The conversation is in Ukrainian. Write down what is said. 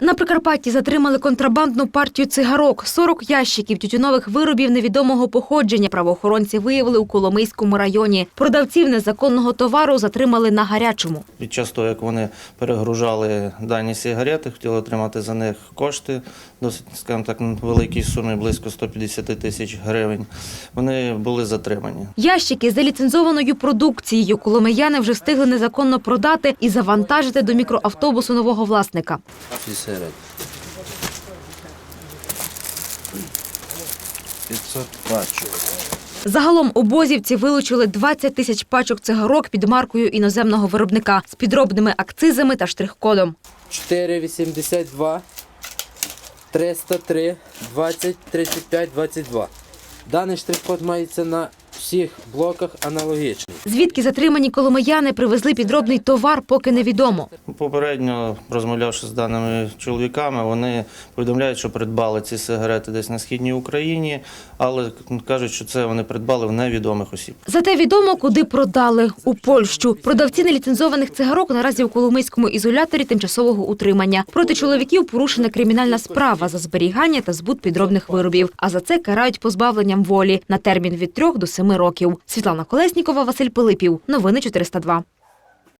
На Прикарпатті затримали контрабандну партію цигарок. 40 ящиків тютюнових виробів невідомого походження правоохоронці виявили у Коломийському районі. Продавців незаконного товару затримали на гарячому. Під час того, як вони перегружали дані сигарети, хотіли отримати за них кошти, досить, скажімо так, великі суми, близько 150 тисяч гривень, вони були затримані. Ящики з ліцензованою продукцією коломияни вже встигли незаконно продати і завантажити до мікроавтобусу нового власника. Ці сигарети. 500 пачок. Загалом обозівці вилучили 20 тисяч пачок цигарок під маркою іноземного виробника з підробними акцизами та штрих-кодом. 482 303 20 35 22. Даний штрих-код мається на всіх блоках аналогічний. Звідки затримані коломияни привезли підробний товар, поки невідомо. Попередньо, розмовлявши з даними чоловіками, вони повідомляють, що придбали ці сигарети десь на східній Україні, але кажуть, що це вони придбали в невідомих осіб. Зате відомо, куди продали – у Польщу. Продавці неліцензованих цигарок наразі у Коломийському ізоляторі тимчасового утримання. Проти чоловіків порушена кримінальна справа за зберігання та збут підробних виробів. А за це карають позбавленням волі на термін від трьох до семи років. Світлана Колеснікова, Василь Пилипів. Новини 402.